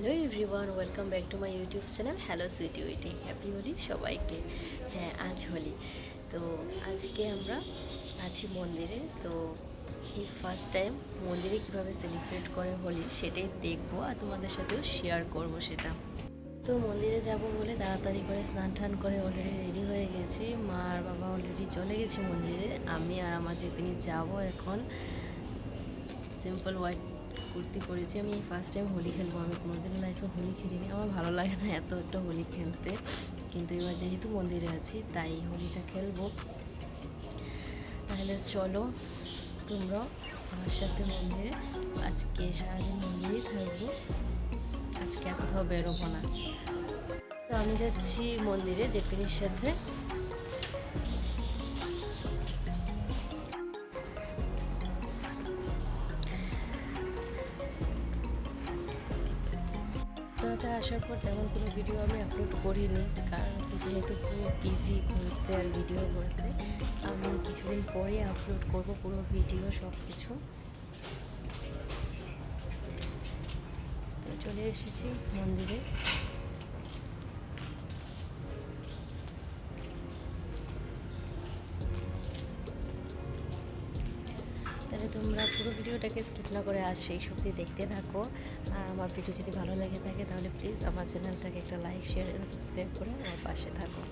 Hello everyone, welcome back to my YouTube channel. Hello sweetie witty happy Holi সবাইকে। হ্যাঁ আজ হোলি। তো আজকে আমরা আছি মন্দিরে। তো এই ফার্স্ট টাইম মন্দিরে কীভাবে সেলিব্রেট করে হোলি সেটাই দেখব আর তোমাদের সাথেও শেয়ার করব সেটা। তো মন্দিরে যাব বলে তাড়াতাড়ি করে স্নান টান করে অলরেডি রেডি হয়ে গেছি। মা আর বাবা অলরেডি চলে গেছে মন্দিরে। আমি আর আমার জেপিনি যাব এখন। সিম্পল হোয়াইট কুর্তি পরেছি আমি ফার্স্ট টাইম হোলি খেলব। আমি কোনোদিনও লাইফে হোলি খেলিনি। আমার ভালো লাগে না এত একটা হোলি খেলতে। কিন্তু এবার যেহেতু মন্দিরে আছি, তাই হোলিটা খেলব। তাহলে চলো তোমরা আমার সাথে মন্দিরে। আজকে সারাদিন মন্দিরেই থাকব। আজকে আর কোথাও বেরোবো না। তো আমি যাচ্ছি মন্দিরে জেপিনির সাথে। কলকাতা আসার পর তেমন কোনো ভিডিও আমি আপলোড করিনি, কারণ যেহেতু পুরো বিজি ঘুরতে আর ভিডিও করতে আমি কিছুদিন পরে আপলোড করব পুরো ভিডিও সব কিছু চলে এসেছি মন্দিরে। তোমরা পুরো ভিডিওটাকে স্কিপ না করে আজ সেই সত্যি দেখতে থাকো। আর আমার ভিডিও যদি ভালো লেগে থাকে, তাহলে প্লিজ আমার চ্যানেলটাকে একটা লাইক শেয়ার এবং সাবস্ক্রাইব করে আমার পাশে থাকো।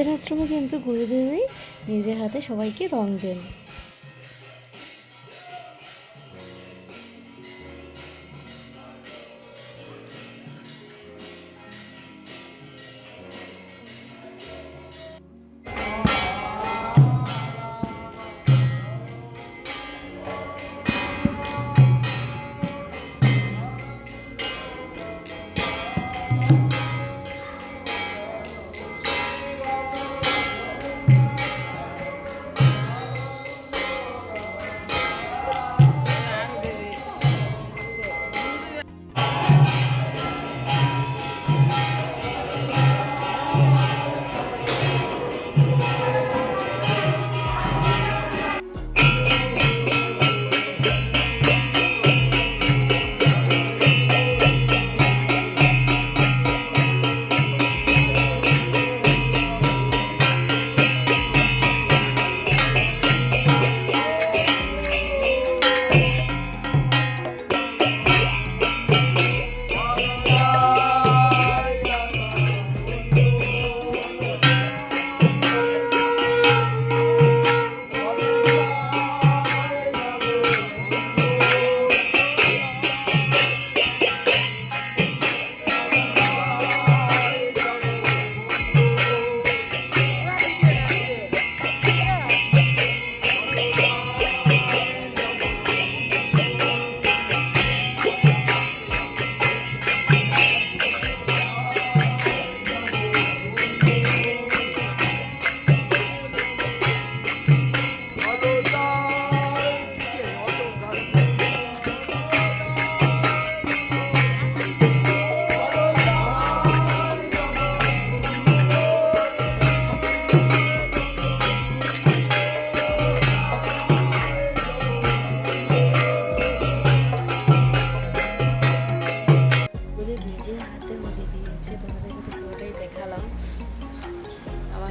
আমাদের আশ্রমে কিন্তু গুরুদেবই নিজের হাতে সবাইকে রং দেন।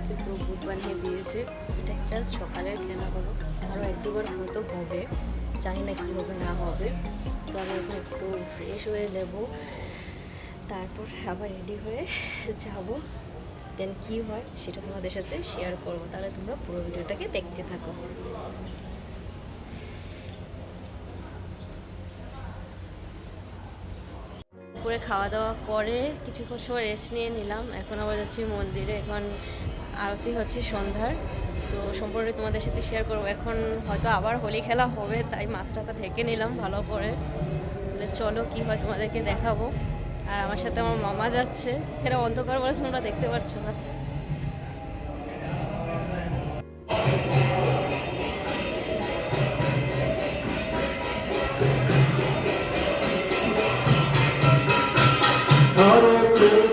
পুরো ভূত বানিয়ে দিয়েছে। এটা জাস্ট সকালের খেলা হলো। আরও এক দুবার হয়তো হবে। জানি না কী হবে, না হবে। তো আমি এখন একটু ফ্রেশ হয়ে নেব তারপর আবার রেডি হয়ে যাব। দেন কী হয় সেটা তোমাদের সাথে শেয়ার করব। তাহলে তোমরা পুরো ভিডিওটাকে দেখতে থাকো। দুপুরে খাওয়া দাওয়া করে কিছুক্ষণ সময় রেস্ট নিয়ে নিলাম। এখন আবার যাচ্ছি মন্দিরে। এখন আরতি হচ্ছে সন্ধ্যার। তো সম্পর্কে তোমাদের সাথে শেয়ার করব। এখন হয়তো আবার হোলি খেলা হবে, তাই মাথাটা ঢেকে নিলাম ভালো করে। চলো কী হয় তোমাদেরকে দেখাবো। আর আমার সাথে আমার মামা যাচ্ছে। সেটা অন্ধকার বলে তোমরা দেখতে পাচ্ছ না। Hare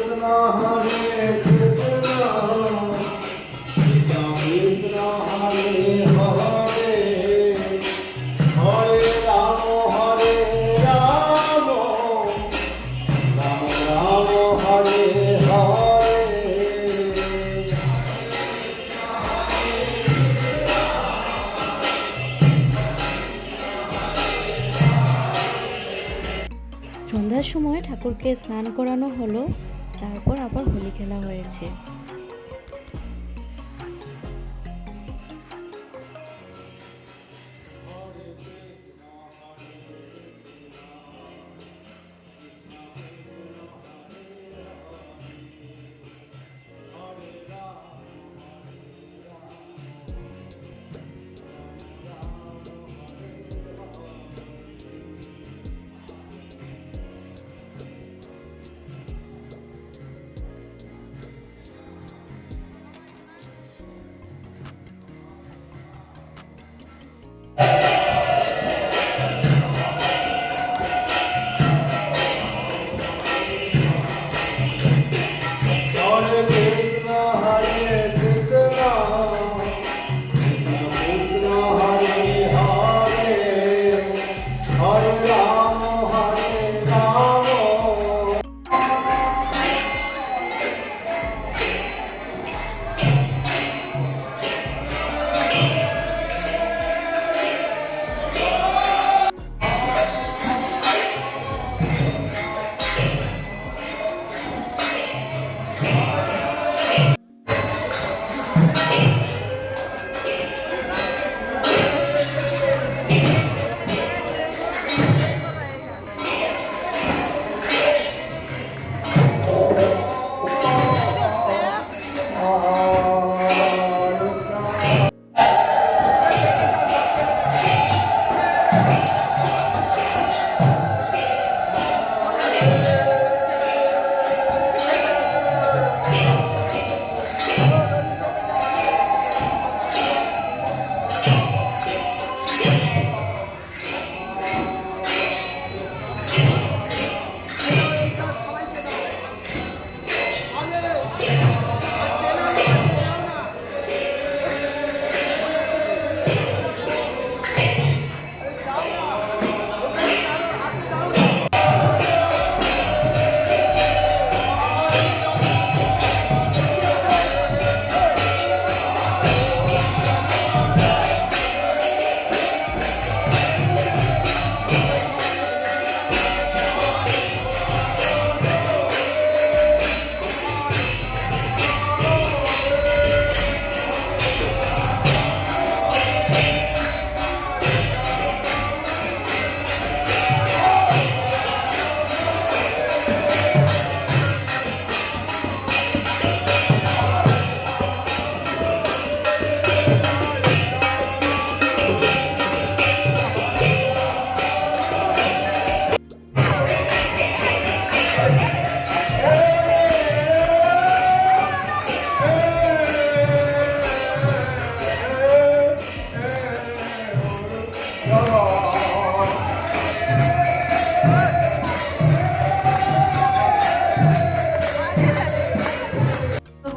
ঠাকুরকে স্নান করানো হলো তারপর আবার হোলি খেলা হয়েছে।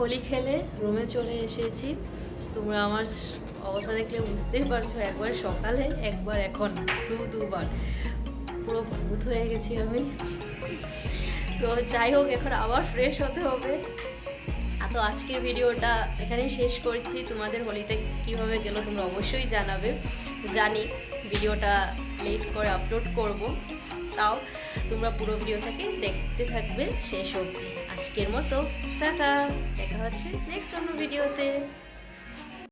হোলি খেলে রুমে চলে এসেছি। তোমরা আমার অবস্থা দেখলে বুঝতেই পারছ, একবার সকালে, একবার এখন, দু, দুবার। পুরো ভূত হয়ে গেছি আমি। তো যাই হোক, এখন আবার ফ্রেশ হতে হবে। তো আজকের ভিডিওটা এখানেই শেষ করছি। তোমাদের হোলিতে কীভাবে গেল তোমরা অবশ্যই জানাবে। জানি ভিডিওটা লেট করে আপলোড করব। তাও তোমরা পুরো ভিডিওটাকে দেখতে থাকবে শেষ অবধি। আজকের মতো টাটা দেখা হচ্ছে নেক্সট অন্য ভিডিওতে